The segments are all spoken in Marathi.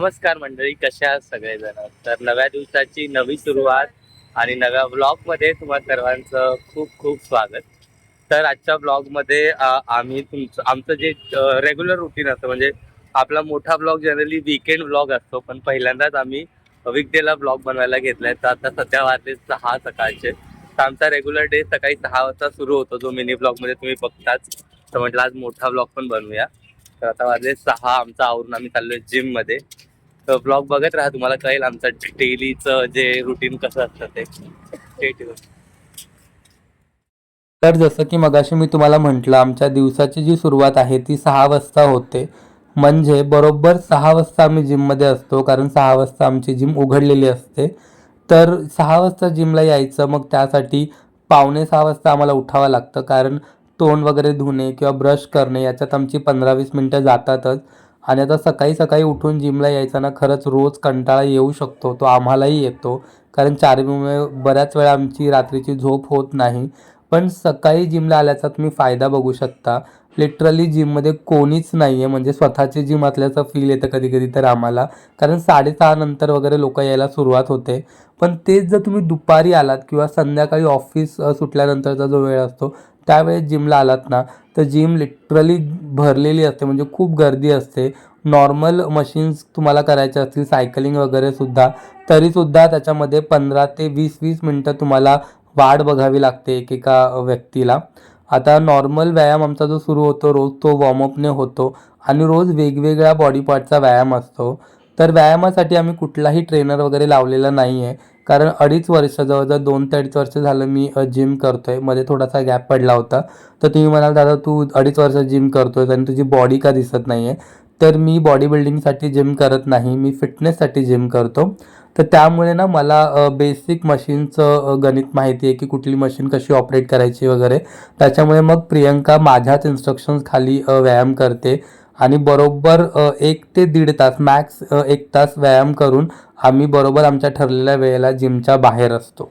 नमस्कार मंडळी कशा सगळे सगळेजण? तर नव्या दिवसाची नवी सुरुवात आणि नव्या ब्लॉगमध्ये तुम्हा सर्वांचं खूप खूप स्वागत. तर आजच्या ब्लॉगमध्ये आम्ही तुमचं आमचं जे रेग्युलर रुटीन असतं म्हणजे आपला मोठा ब्लॉग जनरली वीकेंड ब्लॉग असतो पण पहिल्यांदाच आम्ही वीकडेला ब्लॉग बनवायला घेतलाय. तर आता सध्या वाजले सहा सकाळचे. तर आमचा रेग्युलर डे सकाळी सहा वाजता सुरू होतो जो मिनी ब्लॉगमध्ये तुम्ही बघताच. तर म्हटलं आज मोठा ब्लॉग पण बनवूया. तर आता वाजले सहा आमचा आवरून आम्ही चाललोय जिममध्ये. ब्लॉग बघत राहा तुम्हाला कळेल आमचं डेलीचं जे रुटीन कसं असतं ते. तर जसं की मगाशी मी तुम्हाला म्हटलं आमच्या दिवसाची जी सुरुवात आहे ती सहा वाजता होते. म्हणजे बरोबर सहा वाजता आम्ही जिममध्ये असतो कारण सहा वाजता आमची जिम उघडलेली असते. तर सहा वाजता जिमला यायचं मग त्यासाठी पावणे सहा वाजता आम्हाला उठावं लागतं कारण तोंड वगैरे धुणे किंवा ब्रश करणे याच्यात आमची पंधरा वीस मिनटं जातातच. आणि आता सकाळी सकाळी उठून जिमला यायचा ना खरंच रोज कंटाळा येऊ शकतो. तो आम्हालाही येतो. कारण चारवीमुळे बऱ्याच वेळा आमची रात्रीची झोप होत नाही. पण सकाळी जिमला आल्याचा तुम्ही फायदा बघू शकता. लिटरली जिममध्ये कोणीच नाही आहे म्हणजे स्वतःची जिम असल्याचं फील येतं कधी कधी तर आम्हाला. कारण साडेसहा नंतर वगैरे लोक यायला सुरुवात होते. पण तेच जर तुम्ही दुपारी आलात किंवा संध्याकाळी ऑफिस सुटल्यानंतरचा जो वेळ असतो त्यावेळेस जिमला आलात ना तर जिम लिटरली भरलेली असते म्हणजे खूप गर्दी असते. नॉर्मल मशीन्स तुम्हाला करायचे असतील सायकलिंग वगैरे सुद्धा तरीसुद्धा त्याच्यामध्ये पंधरा ते वीस वीस मिनटं तुम्हाला वाढ बघावी लागते एकेका व्यक्तीला. आता नॉर्मल व्यायाम आमचा जो सुरू होतो रोज तो वॉर्मअपने होतो आणि रोज वेगवेगळ्या बॉडी पार्टचा व्यायाम असतो. तर व्यायामासाठी आम्ही कुठलाही ट्रेनर वगैरे लावलेला नाही आहे कारण अडीच वर्ष जवळजवळ दोन ते अडीच वर्ष झालं मी जिम करतोय. मध्ये थोडासा गॅप पडला होता. तर तुम्ही म्हणाल दादा तू अडीच वर्ष जिम करतोय आणि तुझी बॉडी का दिसत नाही आहे तर मी बॉडी बिल्डिंगसाठी जिम करत नाही. मी फिटनेससाठी जिम करतो. तर त्यामुळे ना मला बेसिक मशीनचं गणित माहिती आहे की कुठली मशीन कशी ऑपरेट करायची वगैरे. त्याच्यामुळे मग प्रियंका माझ्याच इन्स्ट्रक्शन्स खाली व्यायाम करते. आणि बरोबर एक ते दीड तास मॅक्स एक तास व्यायाम करून आम्ही बरोबर आमच्या ठरलेल्या वेळेला जिमच्या बाहेर असतो.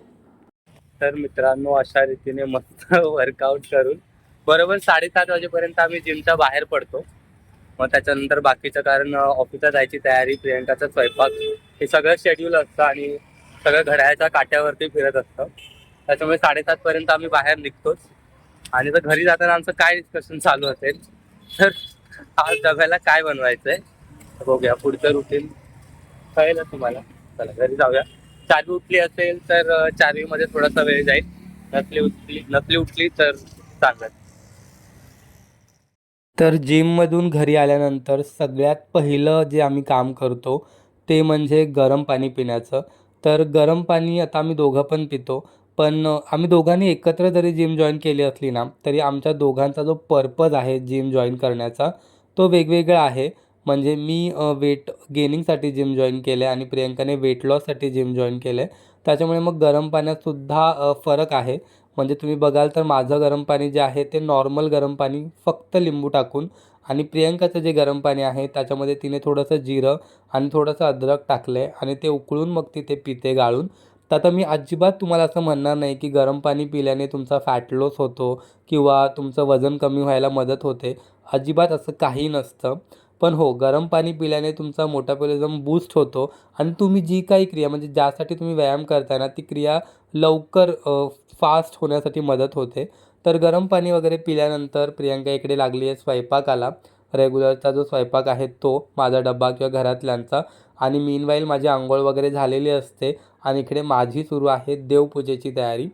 तर मित्रांनो अशा रीतीने मस्त वर्कआउट करून बरोबर साडेसात वाजेपर्यंत आम्ही जिमच्या बाहेर पडतो. मग त्याच्यानंतर बाकीचं कारण ऑफिसला जायची तयारी प्रियंकाचा स्वयंपाक हे सगळं शेड्यूल असतं आणि सगळं घड्याळ्याच्या काट्यावरती फिरत असतं. त्याच्यामुळे साडेसात पर्यंत आम्ही बाहेर निघतोच. आणि जर घरी जाताना आमचं काय डिस्कशन चालू असेल तर आज डब्याला काय बनवायचंय? बघूया पुढचं रुटीन कळेल तुम्हाला. चला घरी जाऊया. चारवी उठली असेल तर चारवी चारवीमध्ये थोडासा वेळ जाईल. नसली उठली नसली उठली तर चांगलं तर जिममधून घरी आल्यानंतर सगळ्यात पहिलं जे आम्ही काम करतो ते म्हणजे गरम पाणी पिण्याचं. तर गरम पाणी आता आम्ही दोघं पण पितो पण आम्ही दोघांनी एकत्र जरी जिम जॉईन केली असली ना तरी आमच्या दोघांचा जो पर्पज आहे जिम जॉईन करण्याचा तो वेगवेगळा आहे. म्हणजे मी वेट गेनिंगसाठी जिम जॉईन केलं आहे आणि प्रियंकाने वेट लॉससाठी जिम जॉईन केलं आहे त्याच्यामुळे मग गरम पाण्यातसुद्धा फरक आहे. म्हणजे तुम्ही बघाल तर माझं गरम पाणी जे आहे ते नॉर्मल गरम पाणी फक्त लिंबू टाकून आणि प्रियंकाचं जे गरम पाणी आहे त्याच्यामध्ये तिने थोडंसं जिरं आणि थोडंसं अद्रक टाकलं आहे आणि ते उकळून मग ती ते पिते गाळून. तर आता मी अजिबात तुम्हाला असं म्हणणार नाही की गरम पाणी पिल्याने तुमचा फॅट लॉस होतो किंवा तुमचं वजन कमी व्हायला मदत होते. अजिबात असं काही नसतं. पण हो गरम पाणी पिल्याने तुमचा मोटापोलिझम बूस्ट होतो आणि तुम्ही जी काही क्रिया म्हणजे ज्यासाठी तुम्ही व्यायाम करताय ना ती क्रिया लवकर फास्ट होण्यासाठी मदत होते. तर गरम पाणी वगैरे पिल्यानंतर प्रियांका इकडे लागली आहे स्वयंपाकाला. रेग्युलरचा जो स्वयंपाक आहे तो माझा डब्बा किंवा घरातल्यांचा. आणि मीनवाईल माझी आंघोळ वगैरे झालेली असते आणि इकडे माझी सुरू आहे देवपूजेची तयारी.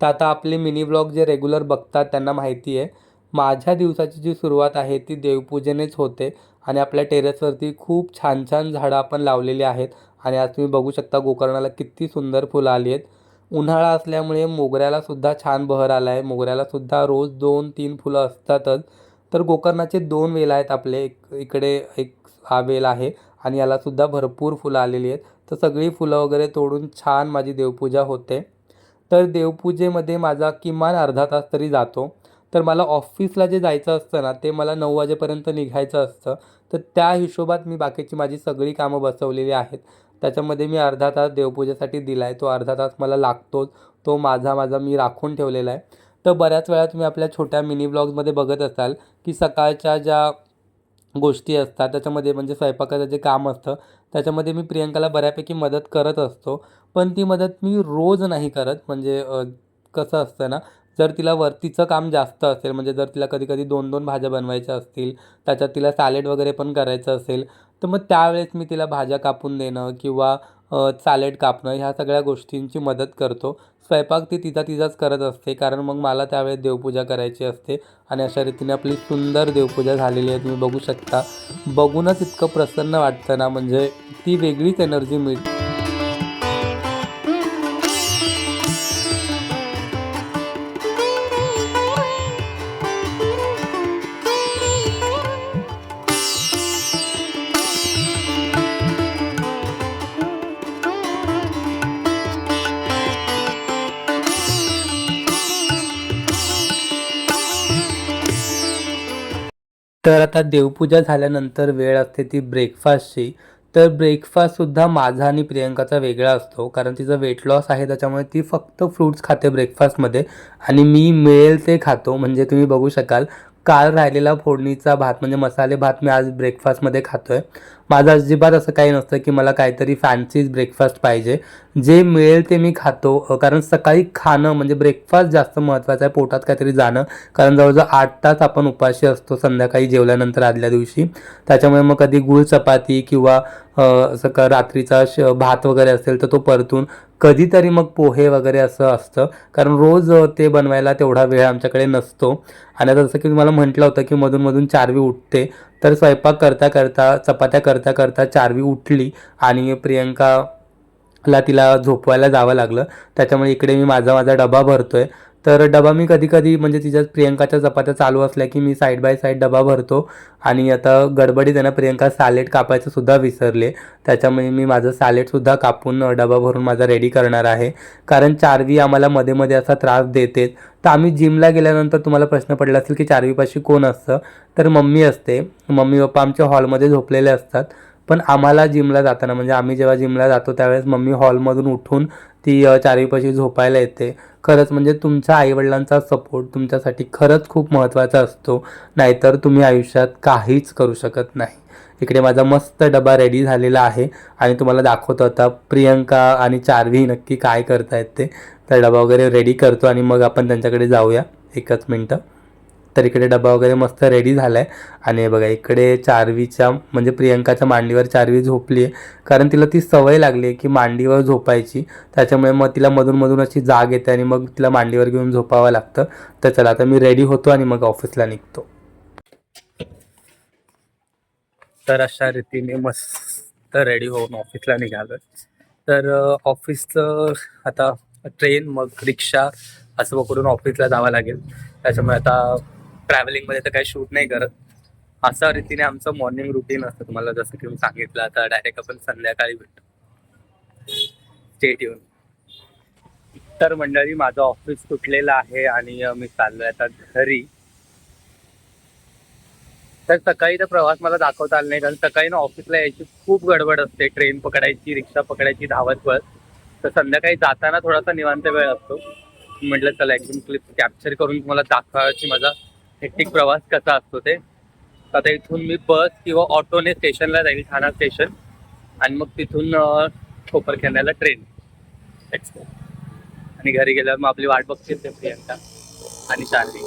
तर आता आपले मिनी ब्लॉग जे रेग्युलर बघतात त्यांना माहिती आहे माझ्या दिवसाची जी सुरुवात आहे ती देवपूजेनेच होते. आणि आपल्या टेरेसवरती खूप छान छान झाडं आपण लावलेली आहेत. आणि आज तुम्ही बघू शकता गोकर्णाला किती सुंदर फुलं आली आहेत. उन्हाळा असल्यामुळे मोगऱ्यालासुद्धा छान बहर आला आहे मोगऱ्यालासुद्धा रोज दोन तीन फुलं असतातच. तर गोकर्णाचे दोन वेल आहेत आपले. एक इकडे एक हा वेल आहे आणि यालासुद्धा भरपूर फुलं आलेली आहेत. तर सगळी फुलं वगैरे तोडून छान माझी देवपूजा होते. तर देवपूजेमध्ये माझा किमान अर्धा तास तरी जातो. तर मला ऑफिसला जे जायचं असतं ना ते मला नऊ वाजेपर्यंत निघायचं असतं. तर त्या हिशोबात मी बाकीची माझी सगळी कामं बसवलेली आहेत. त्याच्यामध्ये मी अर्धा तास देवपूजेसाठी दिला आहे तो अर्धा तास मला लागतोच. तो माझा माझा मी राखून ठेवलेला आहे. तर बऱ्याच वेळा तुम्ही आपल्या छोट्या मिनी ब्लॉग्समध्ये बघत असाल की सकाळच्या ज्या गोष्टी असतात त्याच्यामध्ये म्हणजे स्वयंपाकाचं जे काम असतं त्याच्यामध्ये मी प्रियंकाला बऱ्यापैकी मदत करत असतो. पण ती मदत मी रोज नाही करत. म्हणजे कसं असतं ना जर तिला वरतीचं काम जास्त असेल म्हणजे जर तिला कधी कधी दोन दोन भाज्या बनवायच्या असतील त्याच्यात तिला सॅलेड वगैरे पण करायचं असेल तर मग त्यावेळेस मी तिला भाज्या कापून देणं किंवा सॅलेड कापणं ह्या सगळ्या गोष्टींची मदत करतो. स्वयंपाक ती तिचा तिचाच करत असते कारण मग मला त्यावेळेस देवपूजा करायची असते आणि अशा रीतीने आपली सुंदर देवपूजा झालेली आहे तुम्ही बघू शकता. बघूनच इतकं प्रसन्न वाटतं ना म्हणजे ती वेगळीच एनर्जी मिळते. तर आता देवपूजा झाल्यानंतर वेळ असते ती ब्रेकफास्टची तर ब्रेकफास्टसुद्धा माझा आणि प्रियंकाचा वेगळा असतो. कारण तिचं वेट लॉस आहे त्याच्यामुळे ती फक्त फ्रूट्स खाते ब्रेकफास्टमध्ये आणि मी मिळेल ते खातो म्हणजे तुम्ही बघू शकाल. काल राहिलेला फोडणीचा भात म्हणजे मसाले भात मी आज ब्रेकफास्टमध्ये खातो आहे माझं अजिबात असं काही नसतं की मला काहीतरी फॅन्सीज ब्रेकफास्ट पाहिजे. जे मिळेल ते मी खातो. कारण सकाळी खाणं म्हणजे ब्रेकफास्ट जास्त महत्त्वाचं आहे. पोटात काहीतरी जाणं. कारण जवळजवळ आठ तास आपण उपाशी असतो संध्याकाळी जेवल्यानंतर आदल्या दिवशी. त्याच्यामुळे मग कधी गुळ चपाती किंवा असं रात्रीचा श भात वगैरे असेल तर तो परतून कधीतरी मग पोहे वगैरे असं असतं. कारण रोज ते बनवायला तेवढा वेळ आमच्याकडे नसतो. आणि आता जसं की तुम्हाला म्हटलं होतं की मधून चारवी उठते. तर स्वयंपाक करता करता चपात्या करता करता चारवी उठली आणि प्रियंकाला तिला झोपवायला जावं लागलं. त्याच्यामुळे इकडे मी माझा माझा डबा भरतो आहे तर डबा मी कधी कधी म्हणजे तिच्या प्रियंकाच्या चपात्या चालू असल्या की मी साईड बाय साईड डबा भरतो. आणि आता गडबडीत आहे ना प्रियंका सॅलेड कापायचं सुद्धा विसरले. त्याच्यामुळे मी माझं सॅलेडसुद्धा कापून डबा भरून माझा रेडी करणार आहे. कारण चारवी आम्हाला मध्ये मध्ये असा त्रास देते तर आम्ही जिमला गेल्यानंतर तुम्हाला प्रश्न पडला असेल की चारवीपाशी कोण असतं? तर मम्मी असते. मम्मी पप्पा आमच्या हॉलमध्ये झोपलेले असतात. पण आम्हाला जिमला जाताना म्हणजे आम्ही जेव्हा जिमला जातो त्यावेळेस मम्मी हॉलमधून उठून ती चारवीपाशी झोपायला येते. खरंच म्हणजे तुमच्या आईवडिलांचा सपोर्ट तुमच्यासाठी खरंच खूप महत्त्वाचा असतो. नाहीतर तुम्ही आयुष्यात काहीच करू शकत नाही. इकडे माझा मस्त डबा रेडी झालेला आहे आणि तुम्हाला दाखवतो आता प्रियंका आणि चार्वी नक्की काय करतायत ते. तर डबा वगैरे रेडी करतो आणि मग आपण त्यांच्याकडे जाऊया. एकच मिनटं. तर इकडे डबा वगैरे मस्त रेडी झाला आहे आणि बघा इकडे चारवीच्या म्हणजे प्रियंकाच्या मांडीवर चारवी झोपली आहे कारण तिला ती सवय लागली आहे की मांडीवर झोपायची. त्याच्यामुळे मग तिला मधून मधून अशी जाग येते आणि मग तिला मांडीवर घेऊन झोपावं लागतं. तर चला आता मी रेडी होतो आणि मग ऑफिसला निघतो. तर अशा रीतीने मस्त रेडी होऊन ऑफिसला निघालो तर ऑफिसचं आता ट्रेन मग रिक्षा असं करून ऑफिसला जावं लागेल. त्याच्यामुळे आता ट्रॅव्हलिंगमध्ये तर काही शूट नाही करत. अशा रीतीने आमचं मॉर्निंग रुटीन असतं तुम्हाला जसं की मी सांगितलं आता डायरेक्ट आपण संध्याकाळी भेटतो. स्टेट येऊन तर मंडळी माझं ऑफिस सुटलेलं आहे आणि मी चाललोय आता घरी. तर सकाळी तर प्रवास मला दाखवता आला नाही कारण सकाळी ना ऑफिसला यायची खूप गडबड असते. ट्रेन पकडायची रिक्षा पकडायची धावत बस तर संध्याकाळी जाताना थोडासा निवांत वेळ असतो. म्हटलं चला एकदम क्लिप कॅप्चर करून तुम्हाला दाखवायची माझा हेक्टिक प्रवास कसा असतो ते? आता इथून मी बस किंवा ऑटोने स्टेशनला जाईल ठाणा स्टेशन आणि मग तिथून अं, कोपरखेरण्याला ट्रेन आणि घरी गेल्यावर मग आपली वाट बघते ते प्रियंका आणि शार्ली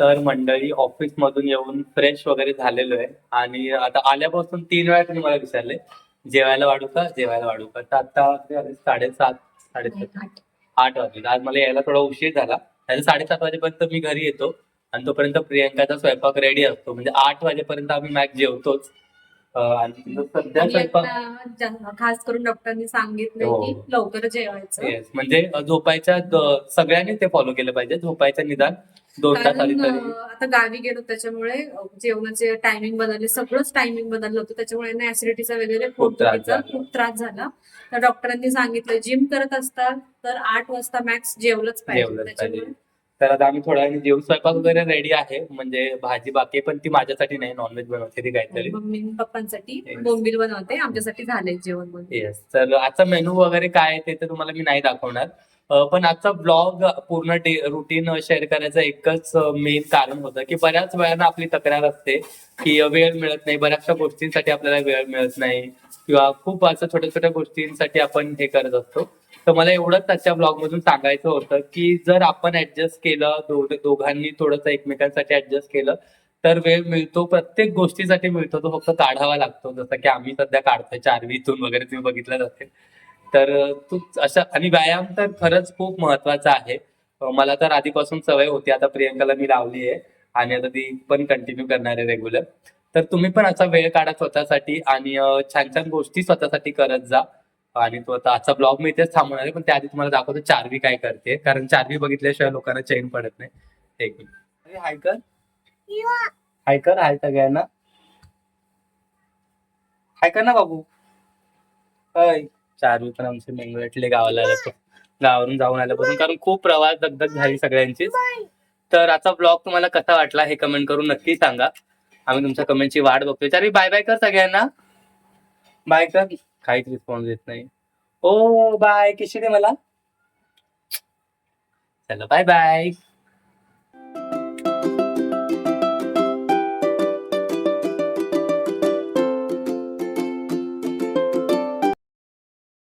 तर मंडळी ऑफिस मधून येऊन फ्रेश वगैरे झालेलो आहे. आणि आता आल्यापासून तीन वेळा तुम्ही मला विचारले जेवायला वाढू का? जेवायला वाढू का? तर आता? साडेसात साडेसात. आठ. वाजले. आज मला यायला थोडा उशीर झाला. त्याच्या साडेसात वाजेपर्यंत मी घरी येतो. आणि तोपर्यंत प्रियंकाचा स्वयंपाक रेडी असतो. म्हणजे आठ वाजेपर्यंत आम्ही मॅच जेवतोच. आणि सध्या स्वयंपाक खास करून डॉक्टरांनी सांगितलंय हो. की लवकर जेवायचं. म्हणजे झोपायच्या सगळ्यांनी ते फॉलो केलं पाहिजे. झोपायच्या निदान. दोन तास आधी कारण तरी अं, आता गावी गेलो त्याच्यामुळे अं, जेवणाचे टायमिंग बदलले सगळंच टायमिंग बदललं होतं. त्याच्यामुळे ना ऍसिडिटीचा वगैरे खूप त्रास पोटदुखीचा झाला. खूप त्रास झाला. तर डॉक्टरांनी सांगितलं जिम करत असतात तर आठ वाजता मॅक्स जेवलंच पाहिजे. जेवलंच त्याच्यामुळे पाहिजे. तर आता आम्ही थोड्या वेळाने जेवण स्वयंपाक वगैरे रेडी आहे. म्हणजे भाजी बाकी पण ती माझ्यासाठी नाही. नॉनव्हेज बनवते ती काहीतरी. Mummy पप्पांसाठी Yes. बोंबील बनवते. आमच्यासाठी झाले जेवण बनवून. येस तर आजचा मेनू वगैरे काय आहे ते तर तुम्हाला मी नाही दाखवणार. पण आजचा ब्लॉग पूर्ण रुटीन शेअर करायचं एकच मेन कारण होतं की बऱ्याच वेळानं आपली तक्रार असते की वेळ मिळत नाही. बऱ्याचशा गोष्टींसाठी आपल्याला वेळ मिळत नाही किंवा खूप असं छोट्या छोट्या गोष्टींसाठी आपण हे करत असतो. तर मला एवढंच त्याच्या ब्लॉग मधून सांगायचं होतं की जर आपण ऍडजस्ट केलं दो- दोघांनी थोडंसं एकमेकांसाठी ऍडजस्ट केलं तर वेळ मिळतो. प्रत्येक गोष्टीसाठी मिळतो. तो फक्त काढावा लागतो. जसं की आम्ही सध्या काढतोय. चारवीतून वगैरे तुम्ही बघितलं जाते तर तू अशा आणि व्यायाम तर खरंच खूप महत्त्वाचा आहे. मला तर आधीपासून सवय होती आता प्रियंकाला मी लावली आहे आणि आता ती पण कंटिन्यू करणार आहे रेग्युलर तर तुम्ही पण असा वेळ काढा स्वतःसाठी आणि छान छान गोष्टी स्वतःसाठी करत जा. आणि तो आता आजचा ब्लॉग मी इथेच थांबवणार आहे पण त्याआधी तुम्हाला दाखवतो चारवी काय करते कारण चारवी बघितल्याशिवाय लोकांना चैन पडत नाही. एक मिनिट. अरे, हाय कर. हाय कर हाय सगळ्यांना हाय कर ना बाबू. हाय चारवी पण आमचे मंगळटले गावाला आले गावावरून जाऊन आल्यापासून कारण खूप प्रवास दगदग झाली सगळ्यांची. तर आजचा ब्लॉग तुम्हाला कसा वाटला हे कमेंट करून नक्की सांगा. आम्ही तुमच्या कमेंटची वाट बघतोय. तरी बाय बाय कर सगळ्यांना. बाय कर. काहीच रिस्पॉन्स देत नाही. ओ बाय किशी दे मला. चला बाय बाय